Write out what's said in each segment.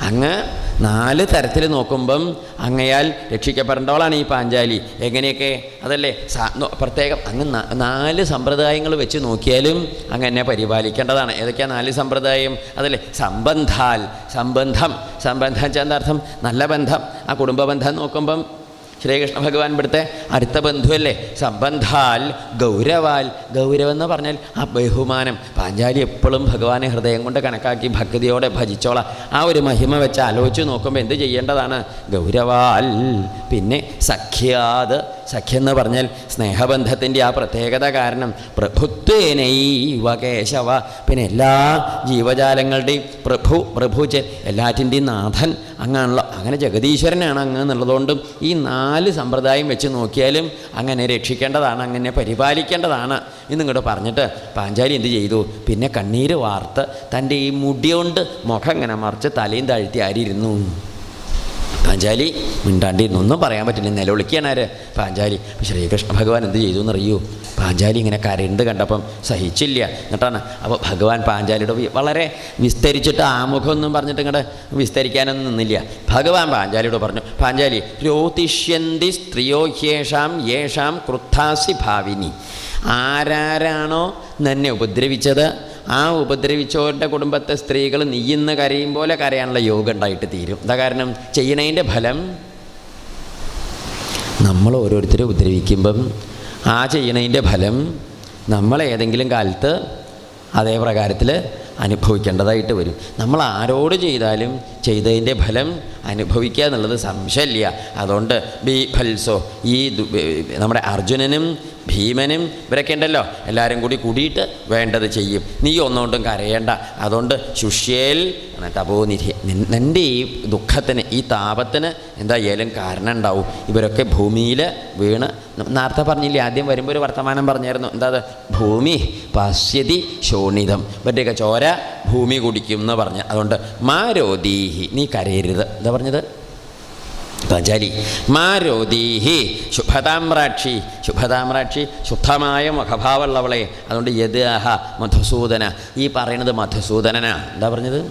അങ്ങ് നാല് തരത്തിൽ നോക്കുമ്പം അങ്ങയാൽ രക്ഷിക്കപ്പെടേണ്ടവളാണ് ഈ പാഞ്ചാലി. എങ്ങനെയൊക്കെ? അതല്ലേ? പ്രത്യേകം അങ്ങ് നാല് സമ്പ്രദായങ്ങൾ വെച്ച് നോക്കിയാലും അങ്ങ് എന്നെ പരിപാലിക്കേണ്ടതാണ്. ഏതൊക്കെയാണ് നാല് സമ്പ്രദായം? അതല്ലേ? സംബന്ധാൽ സംബന്ധം. സംബന്ധം എന്താ അർത്ഥം? നല്ല ബന്ധം. ആ കുടുംബ ബന്ധം നോക്കുമ്പം ശ്രീകൃഷ്ണ ഭഗവാൻ ഇവിടുത്തെ അടുത്ത ബന്ധുവല്ലേ? സംബന്ധാൽ ഗൗരവാൽ. ഗൗരവം എന്ന് പറഞ്ഞാൽ ആ ബഹുമാനം. പാഞ്ചാലി എപ്പോഴും ഭഗവാനെ ഹൃദയം കൊണ്ട് കണക്കാക്കി ഭക്തിയോടെ ഭജിച്ചോളാം. ആ ഒരു മഹിമ വെച്ച് ആലോചിച്ച് നോക്കുമ്പോൾ എന്ത് ചെയ്യേണ്ടതാണ്? ഗൗരവാൽ. പിന്നെ സഖ്യാത്. സഖ്യം എന്ന് പറഞ്ഞാൽ സ്നേഹബന്ധത്തിന്റെ ആ പ്രത്യേകത കാരണം പ്രഭുത്വേനൈവ കേശവ പിന്നെ എല്ലാ ജീവജാലങ്ങളുടെയും പ്രഭു പ്രഭു ചെ എല്ലാറ്റിന്റെയും നാഥൻ അങ്ങാണല്ലോ. അങ്ങനെ ജഗദീശ്വരനാണ് അങ്ങ് എന്നുള്ളതുകൊണ്ടും ഈ നാല് സമ്പ്രദായം വെച്ച് നോക്കിയാലും അങ്ങനെ രക്ഷിക്കേണ്ടതാണ് അങ്ങനെ പരിപാലിക്കേണ്ടതാണ് എന്നിങ്ങോട്ട് പറഞ്ഞിട്ട് പാഞ്ചാലി എന്ത് ചെയ്തു? പിന്നെ കണ്ണീര് വാർത്ത് തന്റെ ഈ മുടി കൊണ്ട് മുഖം ഇങ്ങനെ മറിച്ച് തലയും താഴ്ത്തി ആരിയിരുന്നു. പാഞ്ചാലി മിണ്ടാണ്ടിരുന്നു ഒന്നും പറയാൻ പറ്റില്ല. നിലവിളിക്കുകയാണ് ആര്? പാഞ്ചാലി. ശ്രീകൃഷ്ണ ഭഗവാൻ എന്ത് ചെയ്തു എന്നറിയൂ? പാഞ്ചാലി ഇങ്ങനെ കരണ്ട് കണ്ടപ്പം സഹിച്ചില്ല. എന്നിട്ടാണ് അപ്പോൾ ഭഗവാൻ പാഞ്ചാലിയുടെ വളരെ വിസ്തരിച്ചിട്ട് ആമുഖമൊന്നും പറഞ്ഞിട്ട് ഇങ്ങോട്ട് വിസ്തരിക്കാനൊന്നും നിന്നില്ല. ഭഗവാൻ പാഞ്ചാലിയോട് പറഞ്ഞു പാഞ്ചാലി രോതിഷ്യന്തി സ്ത്രീയോ യേഷാം യേഷാം കൃത്താസി ഭാവിനി. ആരാരാണോ നിന്നെ ഉപദ്രവിച്ചത്? ആ ഉപദ്രവിച്ചവരുടെ കുടുംബത്തെ സ്ത്രീകൾ നീയ്യുന്ന കരയും പോലെ കരയാനുള്ള യോഗം ഉണ്ടായിട്ട് തീരും. എന്താ കാരണം? ചെയ്യണതിന്റെ ഫലം നമ്മൾ ഓരോരുത്തരെ ഉപദ്രവിക്കുമ്പം ആ ചെയ്യണതിന്റെ ഫലം നമ്മൾ ഏതെങ്കിലും കാലത്ത് അതേ പ്രകാരത്തിൽ അനുഭവിക്കേണ്ടതായിട്ട് വരും. നമ്മൾ ആരോട് ചെയ്താലും ചെയ്തതിന്റെ ഫലം അനുഭവിക്കുക എന്നുള്ളത് സംശയമില്ല. അതുകൊണ്ട് ബീഫൽസോ ഈ നമ്മുടെ അർജുനനും ഭീമനും ഇവരൊക്കെ ഉണ്ടല്ലോ എല്ലാവരും കൂടി കൂടിയിട്ട് വേണ്ടത് ചെയ്യും. നീ ഒന്നുകൊണ്ടും കരയേണ്ട. അതുകൊണ്ട് ശുഷ്യേൽ തപോനിധി നിന്റെ ഈ ദുഃഖത്തിന് ഈ താപത്തിന് എന്തായാലും കാരണം ഉണ്ടാവും. ഇവരൊക്കെ ഭൂമിയിൽ വീണ് നേരത്തെ പറഞ്ഞില്ലേ ആദ്യം വരുമ്പോൾ ഒരു വർത്തമാനം പറഞ്ഞായിരുന്നു. എന്താ ഭൂമി പശ്യതി ശോണിതം. ഇവരുടെയൊക്കെ ചോര ഭൂമി കുടിക്കും എന്ന് പറഞ്ഞ്. അതുകൊണ്ട് മാരോദീഹി നീ കരയരുത്. എന്താ പറഞ്ഞത്? പാഞ്ചാലി. മാരോദീഹി ശുഭതാമ്രാക്ഷി. ശുഭതാമ്രാക്ഷി ശുദ്ധമായ മുഖഭാവമുള്ളവളെ. അതുകൊണ്ട് യത് അഹ മധുസൂദന. ഈ പറയുന്നത് മധുസൂദനനാ. എന്താ പറഞ്ഞത്?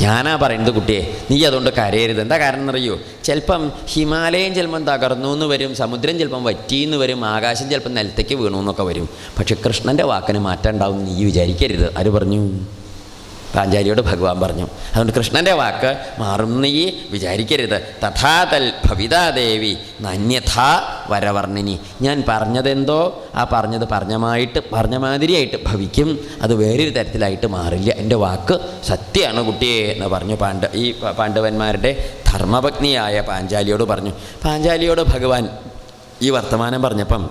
ഞാനാ പറയുന്നത് കുട്ടിയെ. നീ അതുകൊണ്ട് കരയരുത്. എന്താ കാരണം എന്നറിയോ? ചിലപ്പം ഹിമാലയം ചിലപ്പം തകർന്നു എന്ന് വരും സമുദ്രം ചിലപ്പം വറ്റിയെന്ന് വരും ആകാശം ചിലപ്പം നിലത്തേക്ക് വീണു എന്നൊക്കെ വരും. പക്ഷെ കൃഷ്ണന്റെ വാക്കിന് മാറ്റം ഉണ്ടാവും നീ വിചാരിക്കരുത്. ആര് പറഞ്ഞു? പാഞ്ചാലിയോട് ഭഗവാൻ പറഞ്ഞു. അതുകൊണ്ട് കൃഷ്ണന്റെ വാക്ക് മാറും നീ വിചാരിക്കരുത്. തഥാതൽ ഭവിതാദേവി നന്യഥാ വരവർണിനി. ഞാൻ പറഞ്ഞതെന്തോ ആ പറഞ്ഞത് പറഞ്ഞമായിട്ട് പറഞ്ഞ മാതിരിയായിട്ട് ഭവിക്കും. അത് വേറൊരു തരത്തിലായിട്ട് മാറില്ല. എന്റെ വാക്ക് സത്യമാണ് കുട്ടിയെ എന്ന് പറഞ്ഞു പാണ്ഡ ഈ പാണ്ഡവന്മാരുടെ ധർമ്മപത്നിയായ പാഞ്ചാലിയോട് പറഞ്ഞു. പാഞ്ചാലിയോട് ഭഗവാൻ ഈ വർത്തമാനം പറഞ്ഞപ്പം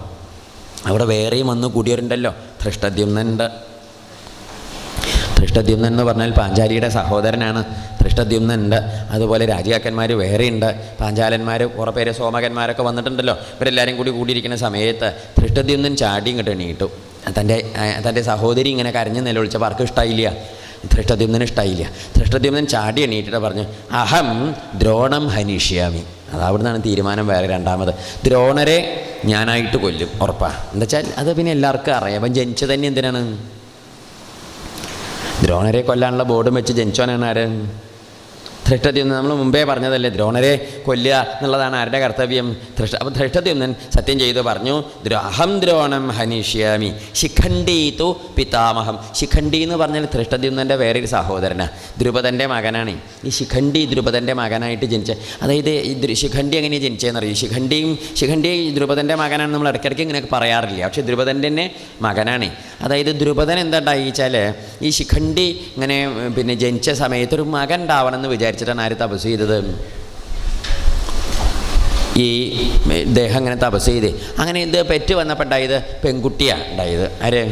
അവിടെ വേറെയും വന്നു കൂടിയവരുണ്ടല്ലോ. ധൃഷ്ടദ്യുമ്നുണ്ട് ധൃഷ്ടദ്യുമ്നൻ എന്ന് പറഞ്ഞാൽ പാഞ്ചാലിയുടെ സഹോദരനാണ്. ധൃഷ്ടദ്യുമ്നുണ്ട് അതുപോലെ രാജാക്കന്മാർ വേറെയുണ്ട്. പാഞ്ചാലന്മാർ കുറേ പേര് സോമകന്മാരൊക്കെ വന്നിട്ടുണ്ടല്ലോ. ഇവരെല്ലാവരും കൂടി കൂടിയിരിക്കുന്ന സമയത്ത് ധൃഷ്ടദ്യുമ്നൻ ചാടി ഇങ്ങോട്ട് എണീട്ടു തന്റെ തന്റെ സഹോദരി ഇങ്ങനെ കരഞ്ഞ് നിലവിളിച്ചപ്പോൾ ആർക്കും ഇഷ്ടമായില്ല ധൃഷ്ടദ്യുമ്നന് ഇഷ്ടമായില്ല ധൃഷ്ടദ്യുമ്നൻ ചാടി എണീറ്റിട്ട് പറഞ്ഞു അഹം ദ്രോണം ഹനിഷ്യാമി. അതവിടുന്നാണ് തീരുമാനം വേറെ രണ്ടാമത്. ദ്രോണരെ ഞാനായിട്ട് കൊല്ലും. ഉറപ്പാണ് എന്താ വെച്ചാൽ അത് പിന്നെ എല്ലാവർക്കും അറിയാം. അപ്പം ജനിച്ചത് തന്നെ എന്തിനാണ്? ദ്രോണരെ കൊല്ലാനുള്ള ബോർഡും വെച്ച് ജനിച്ചോനാണ് ആര്? ധൃഷ്ടദ്യുമ്നൻ നമ്മൾ മുമ്പേ പറഞ്ഞതല്ലേ ദ്രോണരെ കൊല്ലുക എന്നുള്ളതാണ് ആരുടെ കർത്തവ്യം? ധൃഷ്ട അപ്പോൾ ധൃഷ്ടദ്യുമ്നൻ സത്യം ചെയ്തു പറഞ്ഞു അഹം ദ്രോണം ഹനിഷ്യാമി ശിഖണ്ഡി തു പിതാമഹം. ശിഖണ്ഡി എന്ന് പറഞ്ഞാൽ ധൃഷ്ടദ്യുമ്നന്റെ വേറൊരു സഹോദരനാണ് ദ്രുപദന്റെ മകനാണ്. ഈ ശിഖണ്ഡി ദ്രുപദന്റെ മകനായിട്ട് ജനിച്ച അതായത് ഈ ശിഖണ്ഡി എങ്ങനെയാണ് ജനിച്ചതെന്നറിയും ശിഖണ്ഡിയും ശിഖണ്ഡി ദ്രുപദന്റെ മകനാണ് നമ്മൾ ഇടയ്ക്കിടയ്ക്ക് ഇങ്ങനെ പറയാറില്ല? പക്ഷേ ദ്രുപദന്റെ തന്നെ മകനാണ്. അതായത് ദ്രുപദൻ എന്താ ഉണ്ടായിച്ചാൽ ഈ ശിഖണ്ഡി ഇങ്ങനെ പിന്നെ ജനിച്ച സമയത്ത് ഒരു മകൻ ഉണ്ടാവണം എന്ന് വിചാരിച്ചിട്ടാണ് ആര് തപസ് ചെയ്തത്. ഈ ദേഹം ഇങ്ങനെ തപസ് ചെയ്ത്. അങ്ങനെ ഇത് പെറ്റ് വന്നപ്പോൾ ഉണ്ടായത് പെൺകുട്ടിയാണ് ഉണ്ടായത്. ആര്?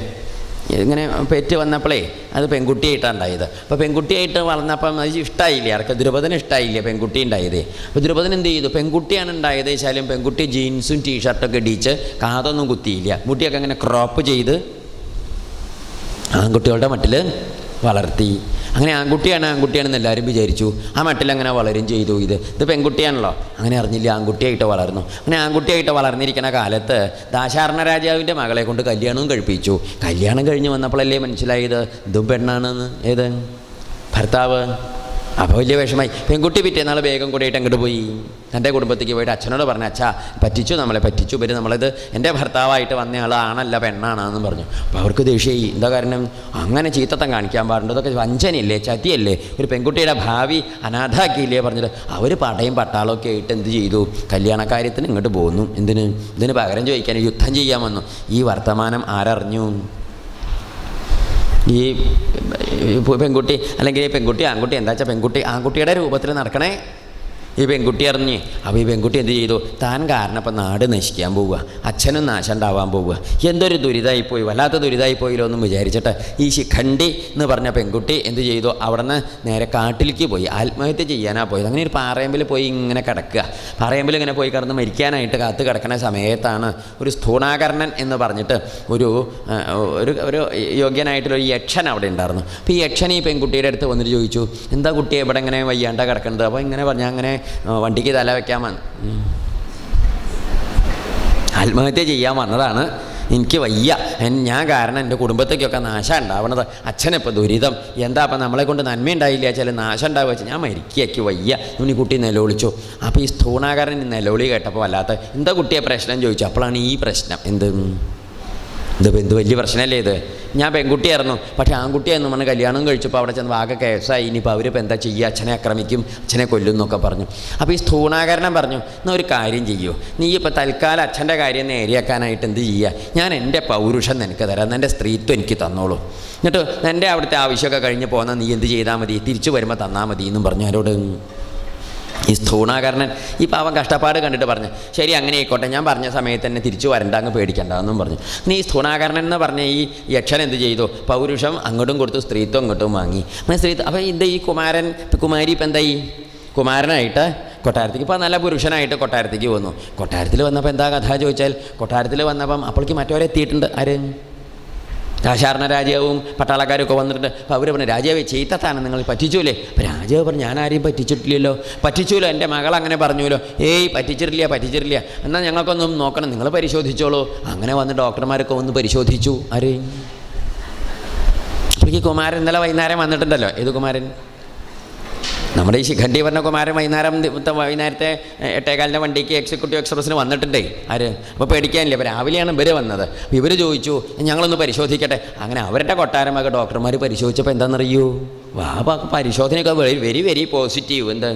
ഇങ്ങനെ പെറ്റ് വന്നപ്പോഴേ അത് പെൺകുട്ടിയായിട്ടാണ് ഉണ്ടായത്. അപ്പോൾ പെൺകുട്ടിയായിട്ട് വളർന്നപ്പം അത് ഇഷ്ടമായില്ല ആർക്ക് ദ്രുപദന് ഇഷ്ടമായില്ല പെൺകുട്ടി ഉണ്ടായത്? അപ്പോൾ ദ്രുപദൻ എന്ത് ചെയ്തു? പെൺകുട്ടിയാണ് ഉണ്ടായത് വെച്ചാലും പെൺകുട്ടി ജീൻസും ടീഷർട്ടൊക്കെ ഇടിച്ച് കാതൊന്നും കുത്തിയില്ല. മുട്ടിയൊക്കെ അങ്ങനെ ക്രോപ്പ് ചെയ്ത് ആൺകുട്ടികളുടെ മട്ടിൽ വളർത്തി. അങ്ങനെ ആൺകുട്ടിയാണ് ആൺകുട്ടിയാണെന്ന് എല്ലാവരും വിചാരിച്ചു. ആ മട്ടിൽ അങ്ങനെ വളരും ചെയ്തു. ഇത് ഇത് പെൺകുട്ടിയാണല്ലോ. അങ്ങനെ അറിഞ്ഞില്ല ആൺകുട്ടിയായിട്ട് വളർന്നു. അങ്ങനെ ആൺകുട്ടിയായിട്ട് വളർന്നിരിക്കുന്ന കാലത്ത് ദാശാരണ രാജാവിന്റെ മകളെ കൊണ്ട് കല്യാണവും കഴിപ്പിച്ചു. കല്യാണം കഴിഞ്ഞ് വന്നപ്പോഴല്ലേ മനസ്സിലായത്? ഇതും പെണ്ണാണെന്ന്. ഏത്? ഭർത്താവ്. അപ്പോൾ വലിയ വിഷമായി പെൺകുട്ടി പിറ്റേന്നാൾ വേഗം കൂടിയിട്ട് അങ്ങോട്ട് പോയി. തന്റെ കുടുംബത്തേക്ക് പോയിട്ട് അച്ഛനോട് പറഞ്ഞു അച്ഛാ പറ്റിച്ചു നമ്മളെ പറ്റിച്ചു. ഇവർ നമ്മളിത് എന്റെ ഭർത്താവായിട്ട് വന്ന ആളാണല്ല പെണ്ണാണെന്ന് പറഞ്ഞു. അപ്പോൾ അവർക്ക് ദേഷ്യമായി. എന്താ കാരണം? അങ്ങനെ ചീത്തത്തം കാണിക്കാൻ പാടുണ്ട്. അതൊക്കെ വഞ്ചനയില്ലേ ചതിയല്ലേ? ഒരു പെൺകുട്ടിയുടെ ഭാവി അനാഥാക്കിയില്ലേ പറഞ്ഞിട്ട് അവർ പടയും പട്ടാളമൊക്കെ ആയിട്ട് എന്ത് ചെയ്തു? കല്യാണക്കാര്യത്തിന് ഇങ്ങോട്ട് പോന്നു. എന്തിന്? ഇതിന് പകരം ചോദിക്കാൻ യുദ്ധം ചെയ്യാൻ വന്നു. ഈ വർത്തമാനം ആരറിഞ്ഞു? ഈ പെൺകുട്ടി അല്ലെങ്കിൽ പെൺകുട്ടി ആൺകുട്ടി എന്താ വെച്ചാൽ പെൺകുട്ടി ആൺകുട്ടിയുടെ രൂപത്തിൽ നടക്കണേ ഈ പെൺകുട്ടി അറിഞ്ഞ് അപ്പോൾ ഈ പെൺകുട്ടി എന്ത് ചെയ്തു? താൻ കാരണം ഇപ്പം നാട് നശിക്കാൻ പോവുക. അച്ഛനും നാശം ഉണ്ടാവാൻ പോവുക. എന്തൊരു ദുരിതമായി പോയി വല്ലാത്ത ദുരിതമായി പോയില്ലോ എന്നും വിചാരിച്ചിട്ട് ഈ ശിഖണ്ഡി എന്ന് പറഞ്ഞ പെൺകുട്ടി എന്ത് ചെയ്തു? അവിടെ നിന്ന് നേരെ കാട്ടിലേക്ക് പോയി. ആത്മഹത്യ ചെയ്യാനാണ് പോയത്. അങ്ങനെ ഒരു പാറയമ്പിൽ പോയി ഇങ്ങനെ കിടക്കുക. പാറയമ്പിൽ ഇങ്ങനെ പോയി കിടന്ന് മരിക്കാനായിട്ട് കാത്ത് കിടക്കുന്ന സമയത്താണ് ഒരു സ്ഥൂണാകരണൻ എന്ന് പറഞ്ഞിട്ട് ഒരു ഒരു ഒരു യോഗ്യനായിട്ടുള്ള ഒരു യക്ഷൻ അവിടെ ഉണ്ടായിരുന്നു. അപ്പോൾ ഈ യക്ഷൻ ഈ പെൺകുട്ടിയുടെ അടുത്ത് വന്നിട്ട് ചോദിച്ചു എന്താ കുട്ടിയെ ഇവിടെ ഇങ്ങനെ വയ്യാണ്ട കിടക്കുന്നത് അപ്പോൾ ഇങ്ങനെ പറഞ്ഞാൽ അങ്ങനെ വണ്ടിക്ക് തല വെക്കാൻ വന്നു. ആത്മഹത്യ ചെയ്യാൻ വന്നതാണ്. എനിക്ക് വയ്യ. ഞാൻ കാരണം എന്റെ കുടുംബത്തേക്കൊക്കെ നാശം ഉണ്ടാവണത്. അച്ഛനിപ്പോൾ ദുരിതം. എന്താ അപ്പം നമ്മളെ കൊണ്ട് നന്മ ഉണ്ടായില്ല ചില നാശം ഉണ്ടാവുക വെച്ചാൽ ഞാൻ മരിക്കുകയ്ക്ക് വയ്യ. ഇവനി കുട്ടി നിലവിളിച്ചു. അപ്പോൾ ഈ സ്ഥൂണാകാരൻ നിലവിളി കേട്ടപ്പോൾ വല്ലാത്ത എന്താ കുട്ടിയെ പ്രശ്നം ചോദിച്ചു. അപ്പോഴാണ് ഈ പ്രശ്നം. എന്ത്? ഇതിപ്പോൾ എന്ത് വലിയ പ്രശ്നമല്ലേ ഇത്? ഞാൻ പെൺകുട്ടിയായിരുന്നു. പക്ഷേ ആൺകുട്ടിയായിരുന്നു പറഞ്ഞ് കല്യാണം കഴിച്ചപ്പോൾ അവിടെ ചെന്ന് ആകെ കേസായി. ഇനിയിപ്പോൾ അവരിപ്പോൾ എന്താ ചെയ്യുക അച്ഛനെ ആക്രമിക്കും അച്ഛനെ കൊല്ലും എന്നൊക്കെ പറഞ്ഞു. അപ്പോൾ ഈ സ്ഥൂണാകരണം പറഞ്ഞു എന്നാൽ ഒരു കാര്യം ചെയ്യൂ. നീ ഇപ്പോൾ തൽക്കാലം അച്ഛന്റെ കാര്യം നേരിയാക്കാനായിട്ട് എന്ത് ചെയ്യുക ഞാൻ എന്റെ പൗരുഷം നിനക്ക് തരാം. എന്റെ സ്ത്രീത്വം എനിക്ക് തന്നോളൂ. എന്നിട്ട് എന്റെ അവിടുത്തെ ആവശ്യമൊക്കെ കഴിഞ്ഞ് പോകുന്ന നീ എന്ത് ചെയ്താൽ മതി? തിരിച്ചു വരുമ്പോൾ തന്നാൽ മതി എന്നും പറഞ്ഞു. അവരോട് ഈ സ്ഥൂണാകരണൻ ഈ പാവം കഷ്ടപ്പാട് കണ്ടിട്ട് പറഞ്ഞു ശരി അങ്ങനെ ആയിക്കോട്ടെ ഞാൻ പറഞ്ഞ സമയത്ത് തന്നെ തിരിച്ചു വരണ്ട അങ്ങ് പേടിക്കണ്ട എന്നും പറഞ്ഞു. ഇനി ഈ സ്ഥൂണാകരണൻ എന്ന് പറഞ്ഞ ഈ യക്ഷൻ എന്ത് ചെയ്തു? പൗരുഷം അങ്ങോട്ടും കൊടുത്തു സ്ത്രീത്വം ഇങ്ങോട്ടും വാങ്ങി. അങ്ങനെ സ്ത്രീത്വം അപ്പോൾ ഇത് ഈ കുമാരൻ കുമാരി ഇപ്പം എന്തായി? കുമാരനായിട്ട് കൊട്ടാരത്തേക്ക് ഇപ്പോൾ നല്ല പുരുഷനായിട്ട് കൊട്ടാരത്തേക്ക് വന്നു കൊട്ടാരത്തിൽ വന്നപ്പോൾ എന്താ കഥ ചോദിച്ചാൽ കൊട്ടാരത്തിൽ വന്നപ്പം അപ്പോഴേക്ക് മറ്റവരെ എത്തിയിട്ടുണ്ട്. ആര്? ദാശാരണ രാജാവും പട്ടാളക്കാരും ഒക്കെ വന്നിട്ട് അപ്പോൾ അവർ പറഞ്ഞു രാജാവേ ചീത്തത്താണ് നിങ്ങൾ പറ്റിച്ചൂലേ? അപ്പോൾ രാജാവ് പറഞ്ഞു ഞാൻ ആരെയും പറ്റിച്ചിട്ടില്ലല്ലോ. പറ്റിച്ചൂലോ? എന്റെ മകൾ അങ്ങനെ പറഞ്ഞുല്ലോ ഏയ് പറ്റിച്ചിട്ടില്ല പറ്റിച്ചിട്ടില്ല. എന്നാൽ ഞങ്ങൾക്കൊന്നും നോക്കണം നിങ്ങൾ പരിശോധിച്ചോളൂ. അങ്ങനെ വന്ന് ഡോക്ടർമാരൊക്കെ ഒന്ന് പരിശോധിച്ചു. ആരെയും അപ്പോൾ ഈ കുമാരൻ ഇന്നലെ വൈകുന്നേരം വന്നിട്ടുണ്ടല്ലോ. ഏത് കുമാരൻ? നമ്മുടെ ഈ ശിഖണ്ഡി പറഞ്ഞ കുമാരൻ വൈകുന്നേരം വൈകുന്നേരത്തെ എട്ടേകാലിന്റെ വണ്ടിക്ക് എക്സിക്യൂട്ടീവ് എക്സ്പ്രസ്സിന് വന്നിട്ടുണ്ടേ. ആര്? അപ്പോൾ പേടിക്കാനില്ല. അപ്പോൾ രാവിലെയാണ് ഇവർ വന്നത്. ഇവർ ചോദിച്ചു ഞങ്ങളൊന്ന് പരിശോധിക്കട്ടെ. അങ്ങനെ അവരുടെ കൊട്ടാരമൊക്കെ ഡോക്ടർമാർ പരിശോധിച്ചപ്പോൾ എന്താണെന്നറിയൂ വാ പരിശോധനയൊക്കെ വെരി വെരി പോസിറ്റീവ് എന്താ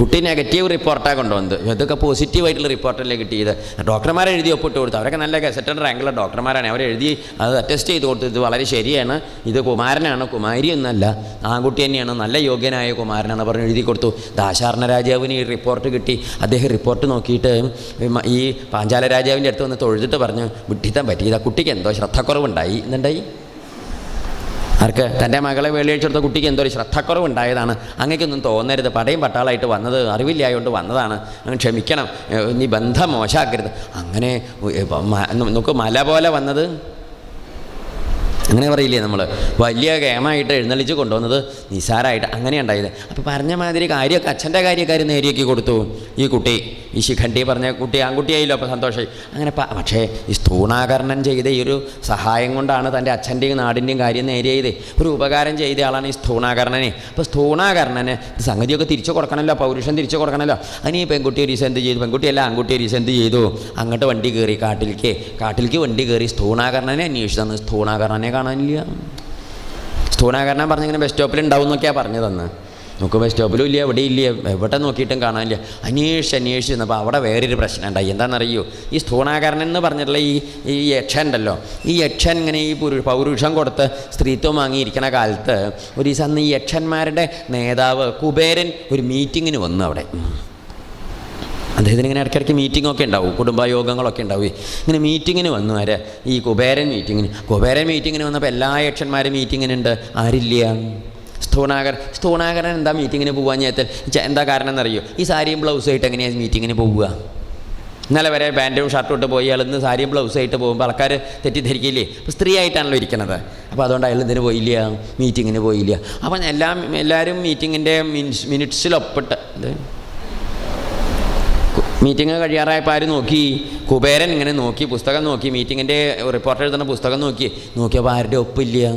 കുട്ടി നെഗറ്റീവ് റിപ്പോർട്ടാണ് കൊണ്ടുവന്നത്. ഇതൊക്കെ പോസിറ്റീവായിട്ടുള്ള റിപ്പോർട്ടല്ലേ കിട്ടിയത്? ഡോക്ടർമാരെ എഴുതി ഒപ്പിട്ട് കൊടുത്തു. അവരൊക്കെ നല്ല ഗസറ്റഡ് റാങ്കുള്ള ഡോക്ടർമാരാണ്. അവരെഴുതി അത് അറ്റസ്റ്റ് ചെയ്ത് കൊടുത്തു. ഇത് വളരെ ശരിയാണ്. ഇത് കുമാരനാണ്. കുമാരി എന്നല്ല. ആൺകുട്ടി തന്നെയാണ്. നല്ല യോഗ്യനായ കുമാരനാണ് പറഞ്ഞ് എഴുതി കൊടുത്തു. ദാശാർണ രാജാവിന് ഈ റിപ്പോർട്ട് കിട്ടി. അദ്ദേഹം റിപ്പോർട്ട് നോക്കിയിട്ട് ഈ പാഞ്ചാല രാജാവിന്റെ അടുത്ത് വന്ന് തൊഴുതിട്ട് പറഞ്ഞു വിട്ടിത്താൻ പറ്റിയത് ആ കുട്ടിക്ക് എന്തോ ശ്രദ്ധക്കുറവുണ്ടായി. എന്തുണ്ടായി ആർക്ക്? തന്റെ മകളെ വെള്ളിയഴിച്ചെടുത്ത കുട്ടിക്ക് എന്തോ ഒരു ശ്രദ്ധക്കുറവുണ്ടായതാണ്. അങ്ങേക്കൊന്നും തോന്നരുത്. പടയും പട്ടാളായിട്ട് വന്നത് അറിവില്ലായതുകൊണ്ട് വന്നതാണ്. ക്ഷമിക്കണം. നീ ബന്ധം മോശമാക്കരുത് അങ്ങനെ നമുക്ക് മല പോലെ വന്നത്. അങ്ങനെ പറയില്ലേ നമ്മൾ വലിയ ഗേമായിട്ട് എഴുന്നള്ളിച്ച് കൊണ്ടുവന്നത് നിസാരമായിട്ട് അങ്ങനെ ഉണ്ടായത്. അപ്പോൾ പറഞ്ഞ മാതിരി കാര്യമൊക്കെ അച്ഛന്റെ കാര്യക്കാർ നേരിയാക്കി കൊടുത്തു ഈ കുട്ടി. ഈ ശിഖണ്ഡി പറഞ്ഞ കുട്ടി ആൺകുട്ടിയായില്ലോ അപ്പോൾ സന്തോഷമായി. അങ്ങനെ പക്ഷേ ഈ സ്ഥൂണാകരണം ചെയ്ത ഈ ഒരു സഹായം കൊണ്ടാണ് തന്റെ അച്ഛന്റെയും നാടിന്റെയും കാര്യം നേരിയത് ഒരു ഉപകാരം ചെയ്ത ആളാണ് ഈ സ്ഥൂണാകരണനെ അപ്പോൾ സ്ഥൂണാകരണന് സംഗതിയൊക്കെ തിരിച്ചു കൊടുക്കണമല്ലോ പൗരുഷം തിരിച്ചു കൊടുക്കണമല്ലോ അതിന് ഈ പെൺകുട്ടി ഒരു എന്ത് ചെയ്തു? പെൺകുട്ടിയല്ല ആൺകുട്ടി ഒരു എന്ത് ചെയ്തു? അങ്ങോട്ട് വണ്ടി കയറി കാട്ടിലേക്ക് കാട്ടിലേക്ക് വണ്ടി കയറി സ്ഥൂണാകരണനെ അന്വേഷിച്ചു തന്നു. സ്ഥൂണാകരണനെ കാണാനില്ല. സ്ഥൂണാകരണം പറഞ്ഞിങ്ങനെ ബസ് സ്റ്റോപ്പിൽ ഉണ്ടാവും എന്നൊക്കെയാണ് പറഞ്ഞതെന്ന് നമുക്ക് ബസ് സ്റ്റോപ്പിലും ഇല്ല എവിടെ ഇല്ല എവിടെ നോക്കിയിട്ടും കാണാനില്ല. അന്വേഷിച്ച് അന്വേഷിച്ച് ചെന്നപ്പോൾ അവിടെ വേറൊരു പ്രശ്നം ഉണ്ടായി എന്താണെന്നറിയോ? ഈ സ്ഥൂണാകരണൻ എന്ന് പറഞ്ഞിട്ടുള്ള ഈ ഈ യക്ഷൻ ഉണ്ടല്ലോ. ഈ യക്ഷൻ ഇങ്ങനെ ഈ പുരു പൗരുഷം കൊടുത്ത് സ്ത്രീത്വം വാങ്ങിയിരിക്കണ കാലത്ത് ഒരു ദിവസം അന്ന് ഈ യക്ഷന്മാരുടെ നേതാവ് കുബേരൻ ഒരു മീറ്റിങ്ങിന് വന്നു അവിടെ. അദ്ദേഹത്തിന് ഇങ്ങനെ ഇടയ്ക്കിടയ്ക്ക് മീറ്റിംഗ് ഒക്കെ ഉണ്ടാവും കുടുംബയോഗങ്ങളൊക്കെ ഉണ്ടാവും. ഇങ്ങനെ മീറ്റിങ്ങിന് വന്നു ആര്? ഈ കുബേരൻ മീറ്റിങ്ങിന്. കുബേരൻ മീറ്റിങ്ങിന് വന്നപ്പോൾ എല്ലാ യക്ഷന്മാരും മീറ്റിങ്ങിനുണ്ട്. ആരില്ല? സ്ഥൂണാകർ സ്ഥൂണാകരൻ എന്താ മീറ്റിങ്ങിന് പോകാൻ ചേത്തൽ എന്താ കാരണം എന്നറിയോ ഈ സാരിയും ബ്ലൗസും ആയിട്ട് എങ്ങനെയാണ് മീറ്റിങ്ങിന് പോവുക? ഇന്നലെ വരെ പാന്റും ഷർട്ടും ഇട്ട് പോയി അയാൾ ഇന്ന് സാരിയും ബ്ലൗസും ആയിട്ട് പോകുമ്പോൾ ആൾക്കാർ തെറ്റിദ്ധരിക്കില്ലേ? അപ്പോൾ സ്ത്രീ ആയിട്ടാണല്ലോ ഇരിക്കുന്നത് അപ്പോൾ അതുകൊണ്ട് അയാൾ ഇതിന് പോയില്ല? മീറ്റിങ്ങിന് പോയില്ല. അപ്പം എല്ലാം എല്ലാവരും മീറ്റിങ്ങിന്റെ മിനിറ്റ്സ് മിനിറ്റ്സിലൊപ്പിട്ട് ഇത് മീറ്റിംഗ് കഴിയാറായപ്പോൾ ആര് നോക്കി? കുബേരൻ ഇങ്ങനെ നോക്കി പുസ്തകം നോക്കി മീറ്റിങ്ങിന്റെ റിപ്പോർട്ട് എഴുതുന്ന പുസ്തകം നോക്കി. നോക്കിയപ്പോൾ ആരുടെ ഒപ്പില്ല?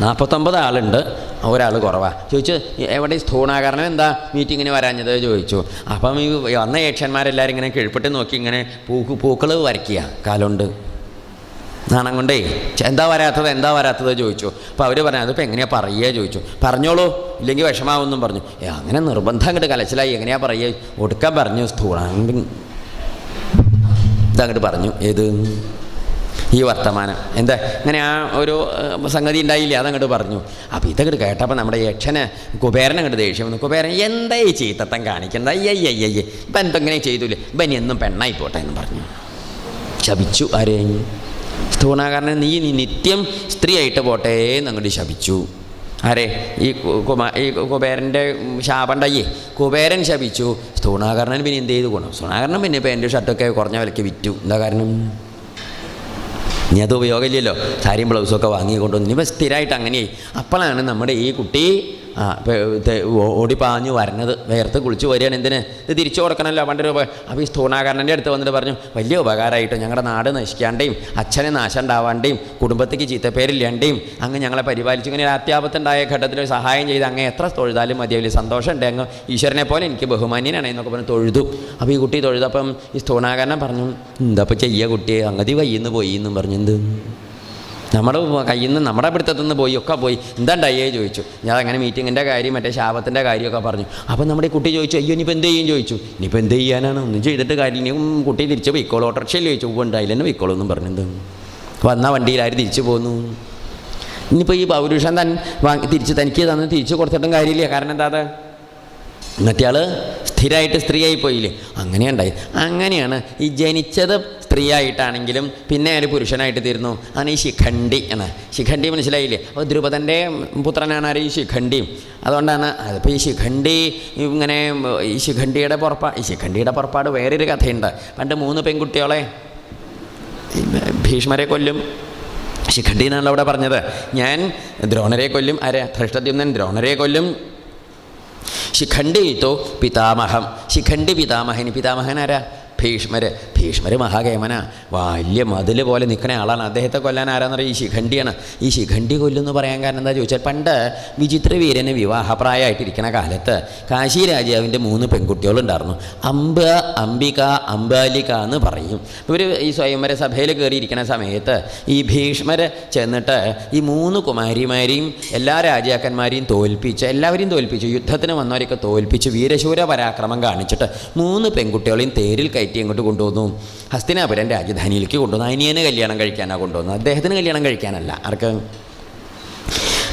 നാൽപ്പത്തൊമ്പത് ആളുണ്ട്. ഒരാൾ കുറവാണ് ചോദിച്ചു എവിടെ സ്ഥൂണാകരണം എന്താ മീറ്റിങ്ങിന് വരാഞ്ഞത്? ചോദിച്ചു. അപ്പം ഈ വന്ന യക്ഷന്മാരെല്ലാവരും ഇങ്ങനെ കിഴപ്പിട്ട് നോക്കി ഇങ്ങനെ പൂക്ക് പൂക്കൾ വരയ്ക്കുക. കാലുണ്ട്. നാണം കൊണ്ടേ. എന്താ വരാത്തത്? എന്താ വരാത്തത്? ചോദിച്ചു. അപ്പോൾ അവർ പറഞ്ഞു അതിപ്പോൾ എങ്ങനെയാ പറയുക? ചോദിച്ചു. പറഞ്ഞോളൂ. ഇല്ലെങ്കിൽ വിഷമാവെന്നും പറഞ്ഞു. ഏ അങ്ങനെ നിർബന്ധം അങ്ങോട്ട് കലച്ചിലായി എങ്ങനെയാ പറയുക? ഒടുക്കാൻ പറഞ്ഞു സ്ഥൂണാങ്കി ഇതങ്ങോട്ട് പറഞ്ഞു. ഏത്? ഈ വർത്തമാനം. എന്താ? ഇങ്ങനെ ആ ഒരു സംഗതി ഉണ്ടായില്ലേ? അതങ്ങോട്ട് പറഞ്ഞു. അപ്പോൾ ഇതങ്ങോട്ട് കേട്ടപ്പോൾ നമ്മുടെ യക്ഷന് കുബേരൻ അങ്ങോട്ട് ദേഷ്യം വന്നു. കുബേരൻ എന്താ ഈ ചീത്തത്തം കാണിക്കുന്നത്? അയ്യയ്യ അയ്യ ഇപ്പം എന്തെങ്ങനെ ചെയ്തൂലേ ഇപ്പം എന്നും പെണ്ണായി പോട്ടെ എന്ന് പറഞ്ഞു. ശപിച്ചു ആരെ സ്ഥൂണാകാരനെ നീ നീ നിത്യം സ്ത്രീയായിട്ട് പോട്ടെ എന്നങ്ങോട്ട് ശപിച്ചു. ആരെ? ഈ കുമാ ഈ കുബേരന്റെ ശാപണ്ടയ്യേ കുബേരൻ ശപിച്ചു. സ്ഥൂണാകരണൻ പിന്നെ എന്ത് ചെയ്തു ഗുണം? സ്ഥൂണാകരണം പിന്നെ പാന്റ് ഷർട്ടൊക്കെ കുറഞ്ഞ വിലയ്ക്ക് വിറ്റു. എന്താ കാരണം? ഇനി അത് ഉപയോഗമില്ലല്ലോ. സാരിയും ബ്ലൗസും ഒക്കെ വാങ്ങി കൊണ്ടുവന്നു ഇനിയിപ്പോൾ സ്ഥിരമായിട്ട് അങ്ങനെയായി. അപ്പോഴാണ് നമ്മുടെ ഈ കുട്ടി ആ പാഞ്ഞു വരണത് വേർത്ത് കുളിച്ച് വരികയാണ് എന്തിന്? ഇത് തിരിച്ചു കൊടുക്കണമല്ലോ പണ്ട് രൂപ അപ്പോൾ ഈ സ്ഥൂണാകരണന്റെ അടുത്ത് വന്നിട്ട് പറഞ്ഞു വലിയ ഉപകാരമായിട്ട് ഞങ്ങളുടെ നാട് നശിക്കാണ്ടേയും അച്ഛനെ നാശം ഉണ്ടാവാണ്ടേയും കുടുംബത്തേക്ക് ചീത്തപ്പേരില്ലാണ്ടേയും അങ്ങ് ഞങ്ങളെ പരിപാലിച്ചു. ഇങ്ങനെ അത്യാപത്തുണ്ടായ ഘട്ടത്തിൽ സഹായം ചെയ്ത് അങ്ങ് എത്ര തൊഴുതാലും മതി വലിയ സന്തോഷമുണ്ട്. അങ്ങ് ഈശ്വരനെ പോലെ എനിക്ക് ബഹുമാന്യനാണ് എന്നൊക്കെ പറഞ്ഞ് തൊഴുതു. അപ്പോൾ ഈ കുട്ടി തൊഴുതപ്പം ഈ സ്ഥൂണാകരണം പറഞ്ഞു എന്താ ഇപ്പോൾ ചെയ്യുക കുട്ടിയെ? അങ്ങതി വയ്യെന്ന് പോയി എന്നും പറഞ്ഞു എന്ത്? നമ്മുടെ കയ്യിൽ നിന്ന് നമ്മുടെ പിടുത്തത്തിൽ നിന്ന് പോയി ഒക്കെ പോയി. എന്താണ്ടായേ ചോദിച്ചു. ഞാൻ അങ്ങനെ മീറ്റിങ്ങിന്റെ കാര്യം മറ്റേ ശാപത്തിന്റെ കാര്യമൊക്കെ പറഞ്ഞു. അപ്പോൾ നമ്മുടെ കുട്ടി ചോദിച്ചു അയ്യോ ഇനിയിപ്പോൾ എന്ത് ചെയ്യും? ചോദിച്ചു. ഇനിയിപ്പോൾ എന്ത് ചെയ്യാനാണ്? ഒന്നും ചെയ്തിട്ട് കാര്യം ഇനിയും ഉം, കുട്ടി തിരിച്ച് പോയിക്കോളൂ. ഓട്ടോറിക്ഷയിൽ ചോദിച്ചു. ഉണ്ടായില്ല തന്നെ പോയിക്കോളൂ എന്നും പറഞ്ഞത് വന്ന വണ്ടിയിൽ ആര് തിരിച്ചു പോന്നു? ഇനിയിപ്പോൾ ഈ പൗരുഷൻ തൻ തിരിച്ച് തനിക്ക് തന്ന് തിരിച്ച് കൊടുത്തിട്ടും കാര്യമില്ല. കാരണം എന്താ അത്? എന്നിട്ടയാൾ സ്ഥിരമായിട്ട് സ്ത്രീയായി പോയില്ലേ? അങ്ങനെയുണ്ടായി അങ്ങനെയാണ് ഈ ജനിച്ചത് സ്ത്രീയായിട്ടാണെങ്കിലും പിന്നെ ഒരു പുരുഷനായിട്ട് തീരുന്നു. അതാണ് ഈ ശിഖണ്ഡി എന്ന്. ശിഖണ്ഡി മനസ്സിലായില്ലേ? അപ്പോൾ ദ്രുപദന്റെ പുത്രനാണ് ആര്? ഈ ശിഖണ്ഡിയും അതുകൊണ്ടാണ് അതിപ്പോൾ ഈ ശിഖണ്ഡി ഇങ്ങനെ ഈ ശിഖണ്ഡിയുടെ പുറപ്പാ ഈ ശിഖണ്ഡിയുടെ പുറപ്പാട് വേറൊരു കഥയുണ്ട്. പണ്ട് മൂന്ന് പെൺകുട്ടികളെ ഭീഷ്മരെ കൊല്ലും. ശിഖണ്ഡി എന്നാണല്ലോ അവിടെ പറഞ്ഞത്. ഞാൻ ദ്രോണരെ കൊല്ലും. ആരെ? ധൃഷ്ടദ്യുമ്നൻ ദ്രോണരെ കൊല്ലും. ശിഖണ്ഡിയിത്തോ പിതാമഹം. ശിഖണ്ഡി പിതാമഹൻ. പിതാമഹൻ ആരാ? ഭീഷ്മര് ഭീഷ്മര് മഹാകേമന വലിയ മതിൽ പോലെ നിൽക്കുന്ന ആളാണ്. അദ്ദേഹത്തെ കൊല്ലാൻ ആരാന്നറിയാം? ഈ ശിഖണ്ഡിയാണ്. ഈ ശിഖണ്ഡി കൊല്ലുമെന്ന് പറയാൻ കാരണം എന്താ ചോദിച്ചാൽ പണ്ട് വിചിത്രവീരന് വിവാഹപ്രായമായിട്ടിരിക്കുന്ന കാലത്ത് കാശി രാജാവിന്റെ മൂന്ന് പെൺകുട്ടികളുണ്ടായിരുന്നു. അംബ അംബിക അംബാലിക എന്ന് പറയും. ഇവർ ഈ സ്വയംവര സഭയിൽ കയറിയിരിക്കുന്ന സമയത്ത് ഈ ഭീഷ്മര് ചെന്നിട്ട് ഈ മൂന്ന് കുമാരിമാരെയും എല്ലാ രാജാക്കന്മാരെയും തോൽപ്പിച്ച് എല്ലാവരെയും തോൽപ്പിച്ച് യുദ്ധത്തിന് വന്നവരെയൊക്കെ തോൽപ്പിച്ച് വീരശൂര പരാക്രമം കാണിച്ചിട്ട് മൂന്ന് പെൺകുട്ടികളെയും തേരിൽ കയറ്റി അങ്ങോട്ട് കൊണ്ടുവന്നു. ഹസ്തിനാപുരം രാജധാനിയിലേക്ക് കൊണ്ടുവന്നു. അനിയന് കല്യാണം കഴിക്കാനാണ് കൊണ്ടുവന്നു അദ്ദേഹത്തിന് കല്യാണം കഴിക്കാനല്ല. ആർക്ക്?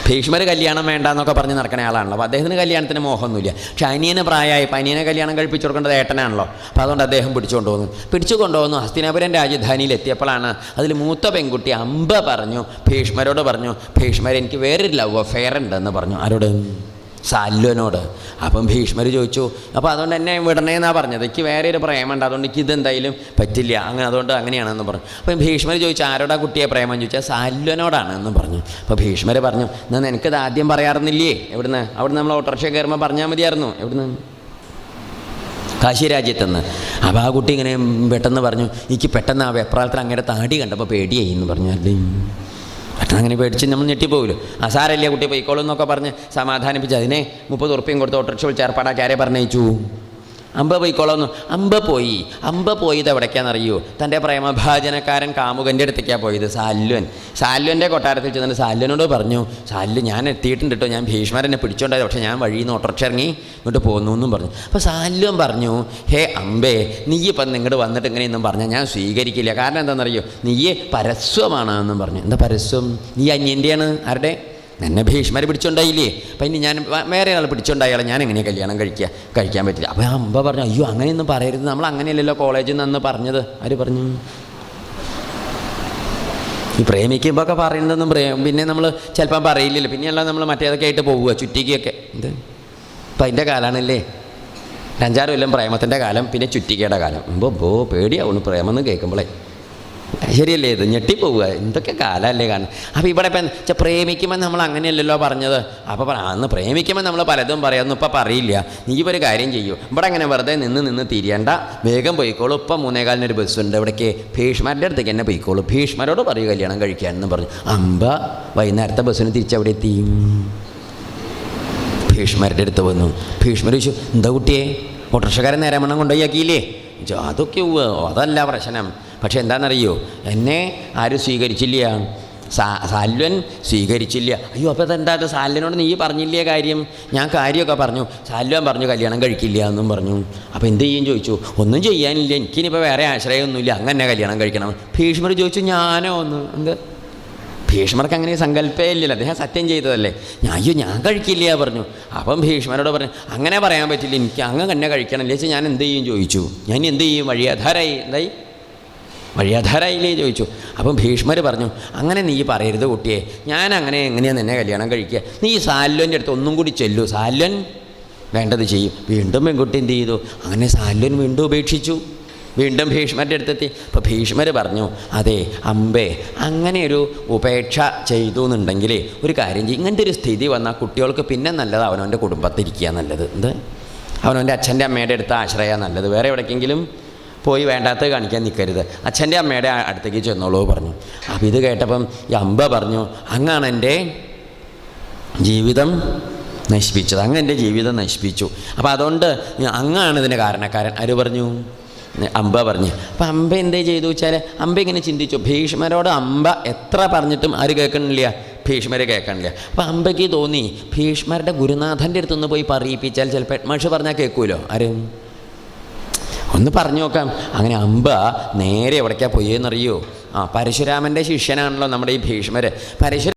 ഭീഷ്മർ കല്യാണം വേണ്ട എന്നൊക്കെ പറഞ്ഞ് നടക്കുന്ന ആളാണല്ലോ. അപ്പോൾ അദ്ദേഹത്തിന് കല്യാണത്തിന് മോഹമൊന്നുമില്ല. പക്ഷെ അനിയന് പ്രായമായപ്പോൾ അനിയനെ കല്യാണം കഴിപ്പിച്ചു കൊടുക്കേണ്ടത് ഏട്ടനാണല്ലോ. അപ്പോൾ അതുകൊണ്ട് അദ്ദേഹം പിടിച്ചു കൊണ്ടുവന്നു. പിടിച്ചു കൊണ്ടുവന്നു. ഹസ്തിനാപുരം രാജധാനിയിൽ എത്തിയപ്പോഴാണ് അതിൽ മൂത്ത പെൺകുട്ടി അമ്പ പറഞ്ഞു ഭീഷ്മരോട് പറഞ്ഞു ഭീഷ്മർ എനിക്ക് വേറൊരു ലവ് അഫെയർ ഉണ്ടെന്ന് പറഞ്ഞു. ആരോട്? സാല്വനോട്. അപ്പം ഭീഷ്മർ ചോദിച്ചു അപ്പോൾ അതുകൊണ്ട് എന്നെ വിടണേന്നാണ് പറഞ്ഞത്? എനിക്ക് വേറെ ഒരു പ്രേമുണ്ട് അതുകൊണ്ട് എനിക്ക് ഇതെന്തായാലും പറ്റില്ല. അങ്ങനെ അതുകൊണ്ട് അങ്ങനെയാണെന്ന് പറഞ്ഞു. അപ്പം ഭീഷ്മർ ചോദിച്ചു ആരോടാ കുട്ടിയെ പ്രേമം? ചോദിച്ചാൽ സാല്വനോടാണ് എന്ന് പറഞ്ഞു. അപ്പോൾ ഭീഷ്മർ പറഞ്ഞു എന്നാൽ എനിക്കത് ആദ്യം പറയാറുന്നില്ലേ? എവിടുന്ന്? അവിടുന്ന് നമ്മൾ ഓട്ടോറിക്ഷ കയറുമ്പോൾ പറഞ്ഞാൽ മതിയായിരുന്നു. എവിടുന്ന്? കാശി അപ്പം ആ കുട്ടി ഇങ്ങനെ പെട്ടെന്ന് പറഞ്ഞു എനിക്ക് പെട്ടെന്ന് ആ വെപ്രാളത്തിൽ അങ്ങനെ താടി കണ്ടപ്പോൾ പേടിയായി എന്ന് പറഞ്ഞു. അല്ലേ? പെട്ടെന്ന് അങ്ങനെ പേടിച്ച് നമ്മൾ ഞെട്ടിപ്പോകില്ല ആ സാരല്ലേ കുട്ടി പോയിക്കോളും എന്നൊക്കെ പറഞ്ഞ് സമാധാനിപ്പിച്ച് അതിനെ മുപ്പത് ഉറുപ്പ്യം കൊടുത്ത് ഓട്ടോറിക്ഷ വിളിച്ച് ഏർപ്പാടാക്കി ആരെ പറഞ്ഞയച്ചു? അമ്പ പോയിക്കോളാന്നു. അമ്പ പോയി. അമ്പ പോയത് എവിടേക്കാണെന്നറിയോ തന്റെ പ്രേമഭാജനക്കാരൻ കാമുകന്റെ അടുത്തേക്കാണ് പോയത് സാല്വൻ. സാല്വന്റെ കൊട്ടാരത്തിൽ ചെന്നിട്ട് സാല്വനോട് പറഞ്ഞു സാല്വൻ ഞാൻ എത്തിയിട്ടുണ്ട് കേട്ടോ ഞാൻ ഭീഷ്മരനെ പിടിച്ചോണ്ടായത്. പക്ഷേ ഞാൻ വഴിയിൽ നിന്ന് ഓട്ടോറിക്ഷ ഇറങ്ങി ഇങ്ങോട്ട് പോന്നു എന്നും പറഞ്ഞു. അപ്പോൾ സാല്വൻ പറഞ്ഞു ഹേ അമ്പേ നീ ഇപ്പം നിങ്ങോട്ട് വന്നിട്ട് ഇങ്ങനെയൊന്നും പറഞ്ഞാൽ ഞാൻ സ്വീകരിക്കില്ല. കാരണം എന്താണെന്നറിയോ നീയെ പരസ്വമാണ് എന്നും പറഞ്ഞു. എന്താ പരസ്വം? നീ അന്യന്റെയാണ്? ആരുടെ? എന്നെ ഭീഷ്മരെ പിടിച്ചുണ്ടായില്ലേ? അപ്പം ഇനി ഞാൻ വേറെ ആൾ പിടിച്ചുണ്ടായാളെ ഞാൻ എങ്ങനെയാണ് കല്യാണം കഴിക്കുക കഴിക്കാൻ പറ്റില്ല. അപ്പോൾ ആ അമ്പ പറഞ്ഞു അയ്യോ അങ്ങനെയൊന്നും പറയരുത്. നമ്മൾ അങ്ങനെയല്ലല്ലോ കോളേജിൽ നിന്ന് പറഞ്ഞത്. ആര് പറഞ്ഞു? ഈ പ്രേമിക്കുമ്പോൾ ഒക്കെ പറയുന്നതൊന്നും പ്രേമ പിന്നെ നമ്മൾ ചിലപ്പം പറയില്ലല്ലോ. പിന്നെയല്ല നമ്മൾ മറ്റേതൊക്കെ ആയിട്ട് പോവുക ചുറ്റിക്കൊക്കെ. എന്ത്? അപ്പം അതിന്റെ കാലമാണല്ലേ അഞ്ചാറ് കൊല്ലം പ്രേമത്തിന്റെ കാലം പിന്നെ ചുറ്റിക്കയുടെ കാലം. ബോ ബോ പേടിയാവുന്നു പ്രേമം എന്ന് കേൾക്കുമ്പോളേ. ശരിയല്ലേ ഇത്? ഞെട്ടിപ്പോവുക. എന്തൊക്കെ കാലമല്ലേ കാണുന്നത്? അപ്പോൾ ഇവിടെ ഇപ്പം വെച്ചാൽ പ്രേമിക്കുമ്പോൾ നമ്മൾ അങ്ങനെയല്ലല്ലോ പറഞ്ഞത്. അപ്പോൾ അന്ന് പ്രേമിക്കുമ്പോൾ നമ്മൾ പലതും പറയാമെന്ന് ഇപ്പം പറയില്ല. നീ ഒരു കാര്യം ചെയ്യൂ. ഇവിടെ അങ്ങനെ വെറുതെ നിന്ന് നിന്ന് തിരിയണ്ട. വേഗം പോയിക്കോളൂ. ഇപ്പം മൂന്നേകാലിനൊരു ബസ്സുണ്ട് ഇവിടേക്ക് ഭീഷ്മരുടെ അടുത്തേക്ക് എന്നെ പോയിക്കോളൂ. ഭീഷ്മരോട് പറയൂ കല്യാണം കഴിക്കാനെന്ന് പറഞ്ഞു. അമ്പ വൈകുന്നേരത്തെ ബസ്സിന് തിരിച്ചവിടെ എത്തി ഭീഷ്മരുടെ അടുത്ത് വന്നു. ഭീഷ്മർ ചോദിച്ചു എന്താ കുട്ടിയെ? ഓട്ടോറിക്ഷക്കാരൻ നേരെ മണ്ണം കൊണ്ടുപോയി ആക്കിയില്ലേ? അതൊക്കെ അതല്ല പ്രശ്നം. പക്ഷെ എന്താണെന്നറിയോ? എന്നെ ആരും സ്വീകരിച്ചില്ല. സാ സാല്വൻ സ്വീകരിച്ചില്ല. അയ്യോ അപ്പോൾ അതെന്താ? അത് സാല്വനോട് നീ പറഞ്ഞില്ലേ കാര്യം? ഞാൻ കാര്യമൊക്കെ പറഞ്ഞു. സാല്വൻ പറഞ്ഞു കല്യാണം കഴിക്കില്ല എന്നും പറഞ്ഞു. അപ്പോൾ എന്ത് ചെയ്യും ചോദിച്ചു? ഒന്നും ചെയ്യാനില്ല. എനിക്കിനിപ്പോൾ വേറെ ആശ്രയമൊന്നുമില്ല. അങ്ങനെ കല്യാണം കഴിക്കണം. ഭീഷ്മർ ചോദിച്ചു ഞാനോ? ഒന്ന് എന്ത്? ഭീഷ്മർക്ക് അങ്ങനെ സങ്കല്പേ ഇല്ലല്ലോ അദ്ദേഹം സത്യം ചെയ്തതല്ലേ. ഞാൻ അയ്യോ ഞാൻ കഴിക്കില്ല പറഞ്ഞു. അപ്പം ഭീഷ്മരോട് പറഞ്ഞു അങ്ങനെ പറയാൻ പറ്റില്ല എനിക്ക് അങ്ങ് തന്നെ കഴിക്കണം. ഇല്ലേ ഞാൻ എന്ത് ചെയ്യും ചോദിച്ചു. ഞാൻ എന്ത് ചെയ്യും? വഴിയാധാരായി എന്തായി? വഴിയാധാരായില്ലേ ചോദിച്ചു. അപ്പം ഭീഷ്മർ പറഞ്ഞു അങ്ങനെ നീ പറയരുത് കുട്ടിയെ. ഞാൻ അങ്ങനെ എങ്ങനെയാണ് നിന്നെ കല്യാണം കഴിക്കുക? നീ സാല്വന്റെ അടുത്ത് ഒന്നും കൂടി ചെല്ലു. സാല്വൻ വേണ്ടത് ചെയ്യും. വീണ്ടും പെൺകുട്ടി എന്ത് ചെയ്തു? അങ്ങനെ സാല്വൻ വീണ്ടും ഉപേക്ഷിച്ചു. വീണ്ടും ഭീഷ്മരുടെ അടുത്തെത്തി. അപ്പോൾ ഭീഷ്മർ പറഞ്ഞു അതെ അമ്പേ അങ്ങനെ ഒരു ഉപേക്ഷ ചെയ്തു എന്നുണ്ടെങ്കിൽ ഒരു കാര്യം ചെയ്യും. ഇങ്ങനത്തെ ഒരു സ്ഥിതി വന്നാൽ കുട്ടികൾക്ക് പിന്നെ നല്ലത് അവനവന്റെ കുടുംബത്തിരിക്കുക നല്ലത്. എന്ത്? അവനവന്റെ അച്ഛന്റെ അമ്മയുടെ അടുത്ത് ആശ്രയ നല്ലത്. വേറെ എവിടേക്കെങ്കിലും പോയി വേണ്ടാത്തത് കാണിക്കാൻ നിൽക്കരുത് അച്ഛന്റെ അമ്മയുടെ അടുത്തേക്ക് ചെന്നോളൂ പറഞ്ഞു. അപ്പം ഇത് കേട്ടപ്പം ഈ അമ്പ പറഞ്ഞു അങ്ങാണ് എന്റെ ജീവിതം നശിപ്പിച്ചത്. അങ്ങ് എന്റെ ജീവിതം നശിപ്പിച്ചു. അപ്പോൾ അതുകൊണ്ട് അങ്ങാണ് ഇതിന് കാരണക്കാരൻ. ആര് പറഞ്ഞു? അമ്പ പറഞ്ഞു. അപ്പം അമ്പ എന്തേ ചെയ്തു വെച്ചാൽ അമ്പ ഇങ്ങനെ ചിന്തിച്ചു. ഭീഷ്മരോട് അമ്പ എത്ര പറഞ്ഞിട്ടും ആര് കേൾക്കണില്ല. ഭീഷ്മരെ കേൾക്കണില്ല. അപ്പം അമ്പയ്ക്ക് തോന്നി ഭീഷ്മരുടെ ഗുരുനാഥന്റെ അടുത്തുനിന്ന് പോയി പറയിപ്പിച്ചാൽ ചിലപ്പോൾ ഹെഡ്മാഷ് പറഞ്ഞാൽ കേൾക്കുമല്ലോ ആരും? ഒന്ന് പറഞ്ഞു നോക്കാം. അങ്ങനെ അമ്പ നേരെ എവിടേക്കാണ് പോയെന്നറിയോ? ആ പരശുരാമന്റെ ശിഷ്യനാണല്ലോ നമ്മുടെ ഈ ഭീഷ്മർ പരശു